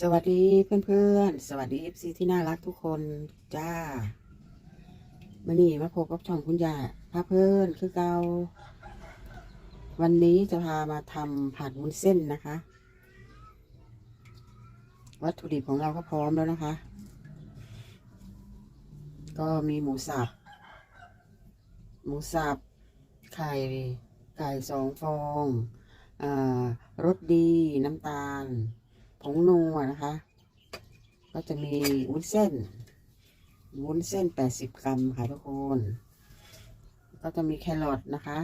สวัสดีเพื่อนๆ สวัสดีเอฟซีที่น่ารักทุกคนจ้ามานี่มาพบกับช่องคุณยาพาเพื่อนคือเกาวันนี้จะพามาทำผัดวุ้นเส้นนะคะ วัตถุดิบของเราก็พร้อมแล้วนะคะ ก็มีหมูสับ หมูสับ ไข่ไก่สองฟองอ่ารสดีน้ำตาล ผงนัวนะคะ ก็จะมีวุ้นเส้น วุ้นเส้น80กรัมค่ะทุกคน ก็จะมีแครอทนะคะ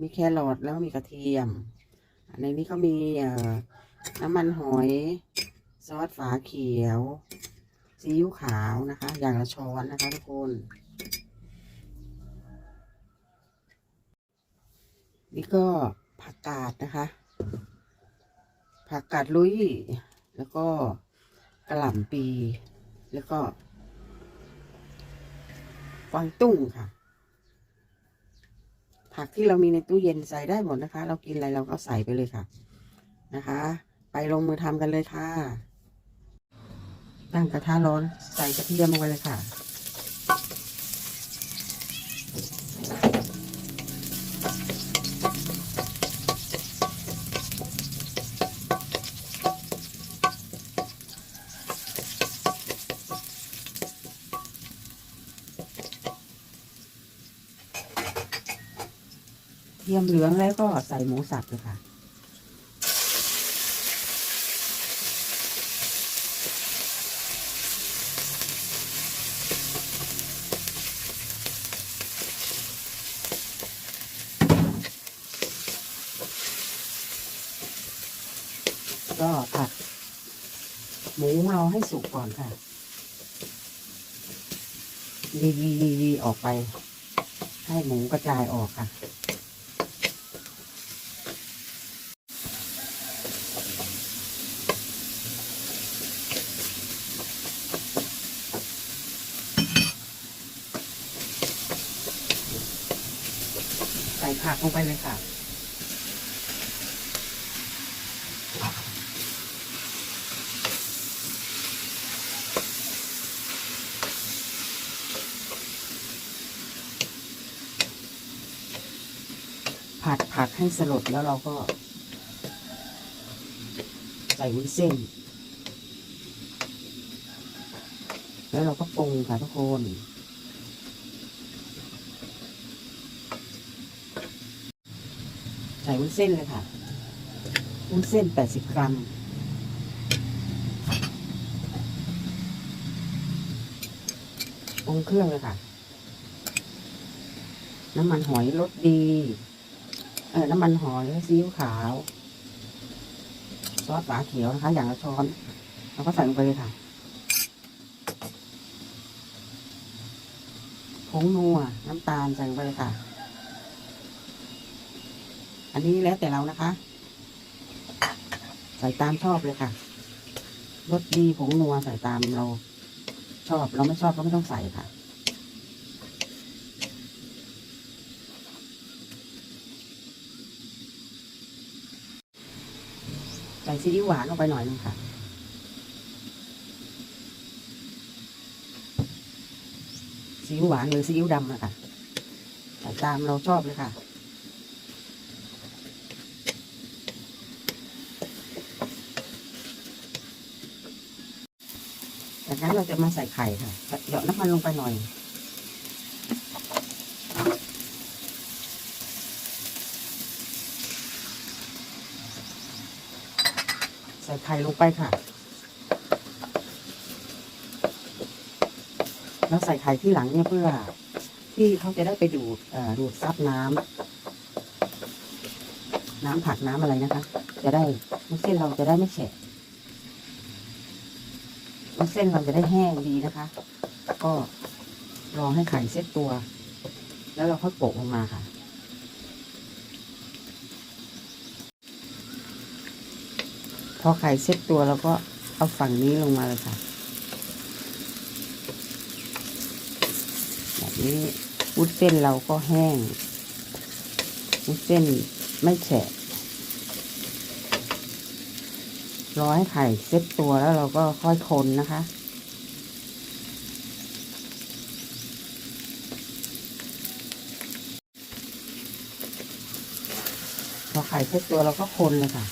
มีแครอทแล้วมีกระเทียม ในนี้ก็มีน้ำมันหอย ซอสฝาเขียวซีอิ๊วขาวนะคะ อย่างละช้อนนะคะทุกคน นี่ก็ผักกาดนะคะ ผักกาดลุย แล้วก็กระหล่ำปี แล้วก็กวางตุ้งค่ะ ผักที่เรามีในตู้เย็นใส่ได้หมดนะคะ เรากินอะไรเราก็ใส่ไปเลยค่ะ นะคะ ไปลงมือทำกันเลยค่ะ ตั้งกระทะร้อนใส่กระเทียมลงไปเลยค่ะ ทียมเหลืองแล้วก็ใส่หมูสับเลยค่ะ ก็ผัด หมูเราให้สุกก่อนค่ะยียียียีออกไป ให้หมูกระจายออกค่ะ ผักลงไปเลยค่ะ ผัดผักให้สลดแล้วเราก็ใส่วุ้นเส้น แล้วเราก็ปรุงค่ะทุกคน ส่วุ้นเส้นเลยค่ะวุ้นเส้นแปดสิบกรัมปรุงเครื่องเลยค่ะ น้ำมันหอยรสดี เออน้ำมันหอยซีอิ๊วขาว ซอสฝาเขียวนะคะ อย่างละช้อน เราก็ใส่ลงไปเลยค่ะผงนัวน้ำตาลใส่ลงไปเลยค่ะ อันนี้แล้วแต่เรานะคะ ใส่ตามชอบเลยค่ะรสดีผงนัวใส่ตามเรา ชอบเราไม่ชอบก็ไม่ต้องใส่ค่ะ ใส่ซีอิ๊วหวานลงไปหน่อยนึงค่ะซีอิ๊วหวานหรือซีอิ๊วดำนะคะใส่ตามเราชอบเลยค่ะ จากนั้นเราจะมาใส่ไข่ค่ะเหยาะน้ำมันลงไปหน่อย ใส่ไข่ลงไปค่ะ แล้วใส่ไข่ที่หลังเนี่ยเพื่อที่เขาจะได้ไปดูดดูดซับน้ำ น้ำผักน้ำอะไรนะคะ จะได้วุ้นเส้นเราจะได้ไม่แฉะ เส้นเราจะได้แห้งดีนะคะ ก็รอให้ไข่เซ็ตตัว แล้วเราค่อยโปะลงมาค่ะ พอไข่เซ็ตตัวเราก็เอาฝั่งนี้ลงมาเลยค่ะ แบบนี้วุ้นเส้นเราก็แห้งวุ้นเส้นไม่แฉะ รอให้ไข่เซ็ตตัวแล้วเราก็ค่อยคนนะคะ พอไข่เซ็ตตัวเราก็คนเลยค่ะ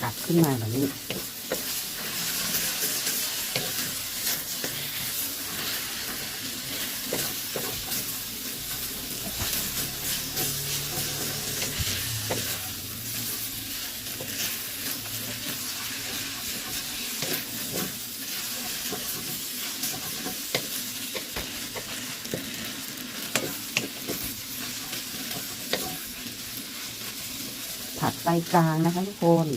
กลับขึ้นมาแบบนี้ ผัดไฟกลางนะคะทุกคน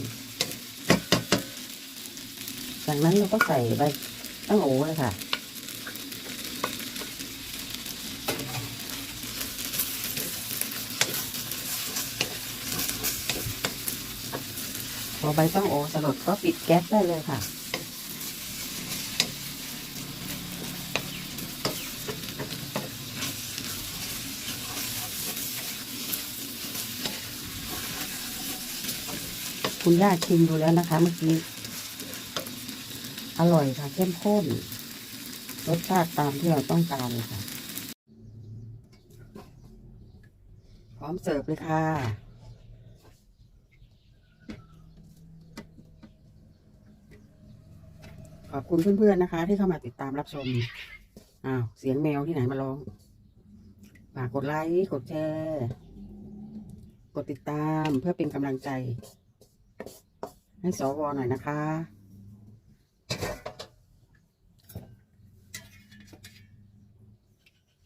จากนั้นเราก็ใส่ใบตั้งโอเลยค่ะ พอใบตั้งโอสลดก็ปิดแก๊สได้เลยค่ะ คุณย่าชิมดูแล้วนะคะ เมื่อกี้ อร่อยค่ะ เข้มข้น รสชาติตามที่เราต้องการเลยค่ะ พร้อมเสิร์ฟเลยค่ะขอบคุณเพื่อนๆนะคะ ที่เข้ามาติดตามรับชม อ้าว เสียงแมวที่ไหนมาร้อง ฝากกดไลค์ กดแชร์ กดติดตามเพื่อเป็นกำลังใจ ให้สวหน่อยนะคะ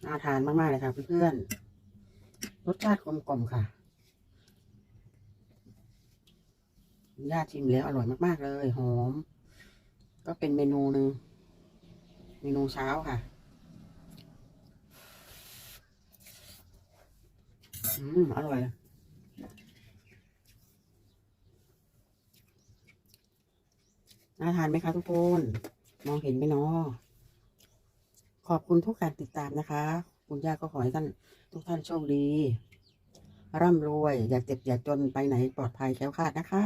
น่าทานมาก ๆ เลยค่ะเพื่อนๆ รสชาติกลมกล่อมค่ะย่าชิมแล้วอร่อยมาก ๆ เลย หอม ก็เป็นเมนูหนึ่ง เมนูเช้าค่ะ อืม อร่อย น่าทานไหมคะทุกคน มองเห็นไหมเนาะขอบคุณทุกการติดตามนะคะ คุณย่าก็ขอให้ท่านทุกท่านโชคดี ร่ำรวย อย่าเจ็บอย่าจนไปไหนปลอดภัยแค้วคาดนะคะ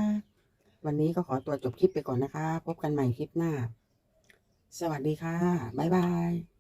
วันนี้ก็ขอตัวจบคลิปไปก่อนนะคะ พบกันใหม่คลิปหน้า สวัสดีค่ะ บ๊ายบาย